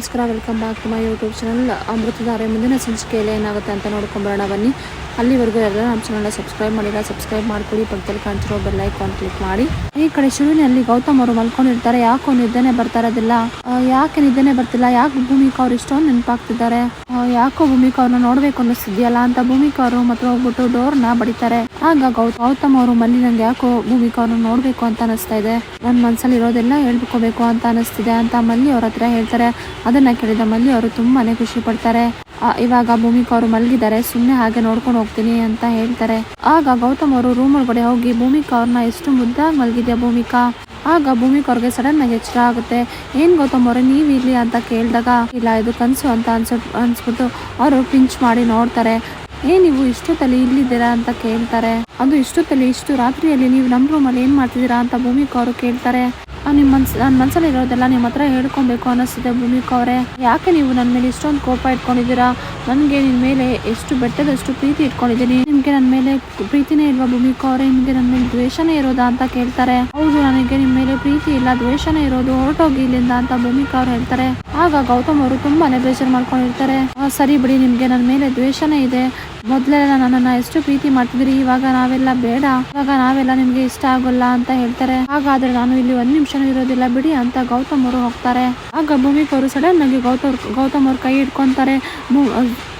ನಮಸ್ಕಾರ welcome back to my YouTube channel Amruthadhare ಮುಂದಿನ ಸಂಚಿಕೆಯಲ್ಲಿ ಏನಾಗುತ್ತೆ ಅಂತ ನೋಡ್ಕೊಂಬರೋಣ, ಬನ್ನಿ. ಅಲ್ಲಿವರೆಗೂ ಎಲ್ಲ ನಮ್ಮ ಚಾನಲ್ನ ಸಬ್ಸ್ಕ್ರೈಬ್ ಮಾಡಿಲ್ಲ ಸಬ್ಸ್ಕ್ರೈಬ್ ಮಾಡ್ಕೊಳ್ಳಿ ಪಕ್ಕದಲ್ಲಿ ಕಾಣ್ತಿರೋ ಬೆಲ್ ಐಕಾನ್ ಕ್ಲಿಕ್ ಮಾಡಿ. ಈ ಕಡೆ ಶುರುವಿನಲ್ಲಿ ಗೌತಮ್ ಅವರು ಮಲ್ಕೊಂಡಿರ್ತಾರೆ. ಯಾಕೋ ನಿದ್ದೆನೆ ಬರ್ತಾ ಇರೋದಿಲ್ಲ. ಯಾಕೆ ನಿದ್ದೆನೆ ಬರ್ತಿಲ್ಲ? ಯಾಕೆ ಭೂಮಿಕಾ ಅವ್ರು ಇಷ್ಟೊಂದು ನೆನಪಾಗ್ತಿದ್ದಾರೆ? ಯಾಕೋ ಭೂಮಿಕಾ ಅವ್ರನ್ನ ನೋಡ್ಬೇಕು ಅನ್ನಿಸ್ತಿದ್ಯಲ್ಲ ಅಂತ ಭೂಮಿಕಾ ಅವರು ಮತ್ತೆ ಹೋಗ್ಬಿಟ್ಟು ಡೋರ್ನ ಬಡಿತಾರೆ. ಆಗ ಗೌ- ಗೌತಮ್ ಅವರು ಮಲ್ಲಿ ನಂಗೆ ಯಾಕೋ ಭೂಮಿಕಾ ಅವ್ರನ್ನ ನೋಡ್ಬೇಕು ಅಂತ ಅನಿಸ್ತಾ ಇದೆ. ನನ್ನ ಮನ್ಸಲ್ಲಿ ಇರೋದೆಲ್ಲ ಹೇಳ್ಬೇಕು ಅಂತ ಅನಿಸ್ತಿದೆ ಅಂತ ಮಲ್ಲಿ ಅವ್ರ ಹತ್ರ ಹೇಳ್ತಾರೆ. ಅದನ್ನ ಕೇಳಿದ ಮಲ್ಲಿ ಅವರು ತುಂಬಾನೇ ಖುಷಿ ಪಡ್ತಾರೆ. ಇವಾಗ ಭೂಮಿಕಾ ಅವರು ಮಲಗಿದ್ದಾರೆ. ಸುಮ್ಮನೆ ಹಾಗೆ ನೋಡ್ಕೊಂಡು ಹೋಗ್ತೀನಿ ಅಂತ ಹೇಳ್ತಾರೆ. ಆಗ ಗೌತಮ್ ಅವರು ರೂಮ್ ಒಳಗಡೆ ಹೋಗಿ, ಭೂಮಿಕಾ ಅವ್ರನ್ನ ಎಷ್ಟು ಮುದ್ದಾಗಿ ಮಲಗಿದ್ಯಾ ಭೂಮಿಕಾ? ಆಗ ಭೂಮಿಕಾ ಅವ್ರಿಗೆ ಸಡನ್ ಆಗಿ ಎಚ್ಚರ ಆಗುತ್ತೆ. ಏನ್ ಗೌತಮ್ ಅವರೇ ನೀವ್ ಇಲ್ಲಿ ಅಂತ ಕೇಳಿದಾಗ, ಇಲ್ಲ, ಇದು ಕನ್ಸು ಅಂತ ಅನ್ಸ, ಅನ್ಸ್ಬಿಟ್ಟು ಅವರು ಪಿಂಚ್ ಮಾಡಿ ನೋಡ್ತಾರೆ. ಏ, ನೀವು ಇಷ್ಟೊತ್ತಲ್ಲಿ ಇಲ್ಲಿದ್ದೀರಾ ಅಂತ ಕೇಳ್ತಾರೆ. ಅದು ಇಷ್ಟೊತ್ತಲ್ಲಿ ಇಷ್ಟು ರಾತ್ರಿಯಲ್ಲಿ ನೀವು ನಮ್ಮ ರೂಮಲ್ಲಿ ಏನು ಮಾಡ್ತಿದ್ದೀರಾ ಅಂತ ಭೂಮಿಕಾ ಅವರು ಕೇಳ್ತಾರೆ. ನಿಮ್ಮ ಮನ್ಸ್ ನನ್ನ ಮನಸ್ಸಲ್ಲಿ ಇರೋದೆಲ್ಲ ನಿಮ್ಮ ಹತ್ರ ಹೇಳ್ಕೊಬೇಕು ಅನ್ನಿಸ್ತಿದೆ ಭೂಮಿಕಾ ಅವರೇ. ಯಾಕೆ ನೀವು ನನ್ನ ಮೇಲೆ ಇಷ್ಟೊಂದು ಕೋಪ ಇಟ್ಕೊಂಡಿದ್ದೀರಾ? ನನಗೆ ನಿಮ್ಮ ಮೇಲೆ ಎಷ್ಟು ಬೆಟ್ಟದಷ್ಟು ಪ್ರೀತಿ ಇಟ್ಕೊಂಡಿದ್ದೀನಿ. ನಿಮಗೆ ನನ್ನ ಮೇಲೆ ಪ್ರೀತಿನೇ ಇಲ್ವಾ ಭೂಮಿಕಾ ಅವರೇ? ನಿಮಗೆ ನನ್ನ ಮೇಲೆ ದ್ವೇಷನೇ ಇರೋದಾ ಅಂತ ಕೇಳ್ತಾರೆ. ಹೌದು, ನನಗೆ ನಿಮ್ಮ ಮೇಲೆ ಪ್ರೀತಿ ಇಲ್ಲ, ದ್ವೇಷನೇ ಇರೋದು ಹೊರಟೋಗಿ ಇಲ್ಲಿಂದ ಅಂತ ಭೂಮಿಕಾ ಅವ್ರು ಹೇಳ್ತಾರೆ. ಆಗ ಗೌತಮ್ ಅವರು ತುಂಬಾನೇ ಬೇಜಾರು ಮಾಡ್ಕೊಂಡಿರ್ತಾರೆ. ಸರಿ ಬಿಡಿ, ನಿಮಗೆ ನನ್ನ ಮೇಲೆ ದ್ವೇಷನೇ ಇದೆ. ಮೊದಲೆಲ್ಲ ನನ್ನನ್ನ ಎಷ್ಟು ಪ್ರೀತಿ ಮಾಡ್ತಿದ್ರಿ, ಇವಾಗ ನಾವೆಲ್ಲ ಬೇಡ. ಇವಾಗ ನಾವೆಲ್ಲ ನಿಮ್ಗೆ ಇಷ್ಟ ಆಗೋಲ್ಲ ಅಂತ ಹೇಳ್ತಾರೆ. ಹಾಗಾದ್ರೆ ನಾನು ಇಲ್ಲಿ ಒಂದ್ ನಿಮಿಷನೂ ಇರೋದಿಲ್ಲ ಬಿಡಿ ಅಂತ ಗೌತಮ್ ಅವರು ಹೋಗ್ತಾರೆ. ಆಗ ಭೂಮಿಕ್ ಅವರು ಸಡನ್ ಆಗಿ ಗೌತಮ್ ಗೌತಮ್ ಅವ್ರ ಕೈ ಹಿಡ್ಕೊಂತಾರೆ.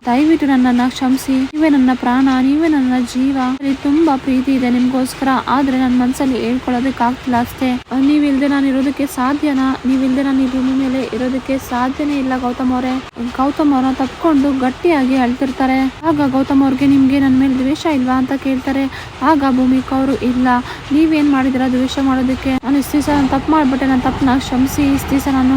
ದಯವಿಟ್ಟು ನನ್ನನ್ನ ಕ್ಷಮಿಸಿ. ನೀವೇ ನನ್ನ ಪ್ರಾಣ, ನೀವೇ ನನ್ನ ಜೀವ. ತುಂಬಾ ಪ್ರೀತಿ ಇದೆ ನಿಮ್ಗೋಸ್ಕರ. ಆದ್ರೆ ನನ್ನ ಮನಸ್ಸಲ್ಲಿ ಹೇಳ್ಕೊಳ್ಳೋದಕ್ಕೆ ಆಗ್ತಿಲ್ಲ ಅಷ್ಟೇ ನೀವಿಲ್ಲದೆ ನಾನು ಇರೋದಕ್ಕೆ ಸಾಧ್ಯನಾ? ನೀವಿಲ್ದೆ ನಾನು ಈ ಭೂಮಿ ಮೇಲೆ ಇರೋದಕ್ಕೆ ಸಾಧ್ಯನೇ ಇಲ್ಲ ಗೌತಮ್ ಅವರೇ. ಗೌತಮ್ ಅವ್ರನ್ನ ತಪ್ಕೊಂಡು ಗಟ್ಟಿಯಾಗಿ ಅಳ್ತಿರ್ತಾರೆ. ಆಗ ಗೌತಮ್ ಅವ್ರಿಗೆ ನಿಮ್ಗೆ ನನ್ನ ಮೇಲೆ ದ್ವೇಷ ಇಲ್ವಾ ಅಂತ ಕೇಳ್ತಾರೆ. ಆಗ ಭೂಮಿಕ ಅವರು ಇಲ್ಲ. ನೀವೇನ್ ಮಾಡಿದಿರ ದ್ವೇಷ ಮಾಡೋದಕ್ಕೆ? ನಾನು ಇಷ್ಟು ದಿವಸ ನಾನು ತಪ್ಪು ಮಾಡ್ಬಿಟ್ಟೆ. ನನ್ನ ತಪ್ಪನ್ನ ಕ್ಷಮಿಸಿ, ಇಷ್ಟು ದಿವಸ ನಾನು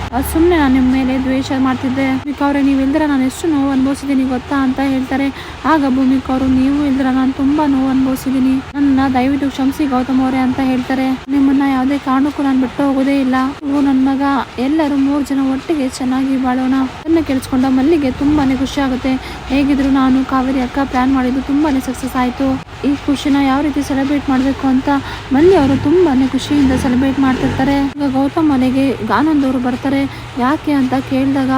ಸುಮ್ಮನೆ ನಾನು ನಿಮ್ಮ ಮೇಲೆ ದ್ವೇಷ ಮಾಡ್ತಿದ್ದೆ. ಭೂಮಿಕಾ ನೀವು ಇಲ್ದಿರ ನಾನು ಎಷ್ಟು ನೋವು ಅನುಭವಿಸಿದ್ದೀನಿ ಗೊತ್ತಾ ಅಂತ ಹೇಳ್ತಾರೆ. ಆಗ ಭೂಮಿಕಾ ಅವರು, ನೀವು ಇಲ್ದಿರ ನಾನು ತುಂಬಾ ನೋವು ಅನುಭವಿಸಿದ್ದೀನಿ. ನನ್ನ ದಯವಿಟ್ಟು ಕ್ಷಮಿಸಿ ಗೌತಮ್ ಅವರೇ ಅಂತ ಹೇಳ್ತಾರೆ. ನಿಮ್ಮನ್ನ ಯಾವುದೇ ಕಾರಣಕ್ಕೂ ನಾನು ಬಿಟ್ಟು ಹೋಗೋದೇ ಇಲ್ಲ. ನೀವು ನನ್ನ ಮಗ. ಎಲ್ಲರೂ ಮೂರು ಜನ ಒಟ್ಟಿಗೆ ಚೆನ್ನಾಗಿ ಬಾಳೋಣ. ಅದನ್ನ ಕೇಳಿಸ್ಕೊಂಡ ಮಲ್ಲಿಗೆ ತುಂಬಾನೇ ಖುಷಿ ಆಗುತ್ತೆ. ಹೇಗಿದ್ರು ನಾನು ಕಾವೇರಿ ಅಕ್ಕ ಪ್ಲಾನ್ ಮಾಡಿದ್ದು ತುಂಬಾನೇ ಸಕ್ಸಸ್ ಆಯ್ತು. ಈ ಖುಷಿನ ಯಾವ ರೀತಿ ಸೆಲೆಬ್ರೇಟ್ ಮಾಡಬೇಕು ಅಂತ ಮಲ್ಲಿ ಅವರು ತುಂಬಾನೇ ಖುಷಿಯಿಂದ ಸೆಲೆಬ್ರೇಟ್ ಮಾಡ್ತಿರ್ತಾರೆ. ಈಗ ಗೌತಮ್ ಮನೆಗೆ ಆನಂದ್ ಅವರು ಬರ್ತಾರೆ. ಯಾಕೆ ಅಂತ ಕೇಳಿದಾಗ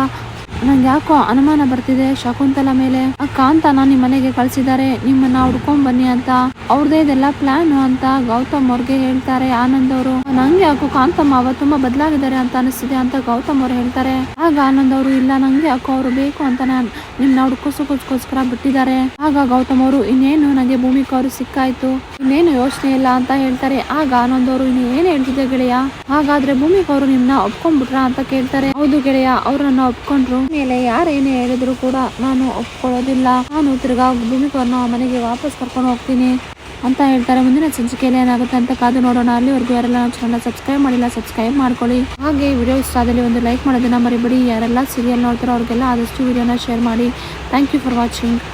ನಂಗೆ ಯಾಕೋ ಅನುಮಾನ ಬರ್ತಿದೆ ಶಕುಂತಲ ಮೇಲೆ ಕಾಂತನ ನಿಮ್ಮ ಮನೆಗೆ ಕಳ್ಸಿದ್ದಾರೆ, ನಿಮ್ಮನ್ನ ಹುಡ್ಕೊಂಡ್ ಬನ್ನಿ ಅಂತ. ಅವ್ರದೇ ಇದೆಲ್ಲ ಪ್ಲಾನ್ ಅಂತ ಗೌತಮ್ ಅವ್ರಿಗೆ ಹೇಳ್ತಾರೆ, ಆನಂದ್ ಅವರು. ನಂಗೆ ಯಾಕೋ ಕಾಂತಮ್ಮ ಅವ ತುಂಬಾ ಬದಲಾಗಿದ್ದಾರೆ ಅಂತ ಅನಿಸ್ತಿದೆ ಅಂತ ಗೌತಮ್ ಅವ್ರು ಹೇಳ್ತಾರೆ. ಆಗ ಆನಂದ್ ಅವರು, ಇಲ್ಲ, ನಂಗೆ ಯಾಕೋ ಅವ್ರು ಬೇಕು ಅಂತ ನಾನ್ ನಿಮ್ನ ಹುಡ್ಕೋಸಕ್ಕೋಸ್ಕರ ಬಿಟ್ಟಿದ್ದಾರೆ. ಆಗ ಗೌತಮ್ ಅವರು, ಇನ್ನೇನು ನನಗೆ ಭೂಮಿಕಾ ಅವರು ಸಿಕ್ಕಾಯ್ತು, ಇನ್ನೇನು ಯೋಚನೆ ಇಲ್ಲ ಅಂತ ಹೇಳ್ತಾರೆ. ಆಗ ಆನಂದ್ ಅವರು ಇನ್ನು ಏನ್ ಹೇಳ್ತಿದ್ದೆ ಗೆಳೆಯ? ಹಾಗಾದ್ರೆ ಭೂಮಿಕಾ ಅವರು ನಿಮ್ನ ಒಪ್ಕೊಂಡ್ಬಿಟ್ರ ಅಂತ ಕೇಳ್ತಾರೆ. ಹೌದು ಗೆಳೆಯ ಅವ್ರು ನನ್ನ ಒಪ್ಕೊಂಡ್ರು. ಮೇಲೆ ಯಾರೇನೇ ಹೇಳಿದ್ರು ಕೂಡ ನಾನು ಒಪ್ಕೊಳ್ಳೋದಿಲ್ಲ. ನಾನು ತಿರ್ಗಾ ಭೂಮಿಕಾ ಅವ್ರನ್ನ ಮನೆಗೆ ವಾಪಸ್ ಕರ್ಕೊಂಡು ಹೋಗ್ತೀನಿ. ಅಂತ ಹೇಳ್ತಾರೆ. ಮುಂದಿನ ಸಂಚಿಕೆಯಲ್ಲಿ ಏನಾಗುತ್ತೆ ಅಂತ ಕಾದು ನೋಡೋಣ. ಅಲ್ಲಿವರೆಗೂ ಯಾರೆಲ್ಲ ನಮ್ಮ ಚಾನಲ್ ಸಬ್ಸ್ಕ್ರೈಬ್ ಮಾಡಿಲ್ಲ ಸಬ್ಸ್ಕ್ರೈಬ್ ಮಾಡ್ಕೊಳ್ಳಿ. ಹಾಗೆ ವಿಡಿಯೋ ಇಷ್ಟ ಆದಲ್ಲಿ ಒಂದು ಲೈಕ್ ಮಾಡೋದನ್ನ ಮರಿಬೇಡಿ. ಯಾರೆಲ್ಲ ಸೀರಿಯಲ್ ನೋಡ್ತಾರೋ ಅವ್ರಿಗೆಲ್ಲ ಆದಷ್ಟು ವಿಡಿಯೋನ ಶೇರ್ ಮಾಡಿ. Thank you for watching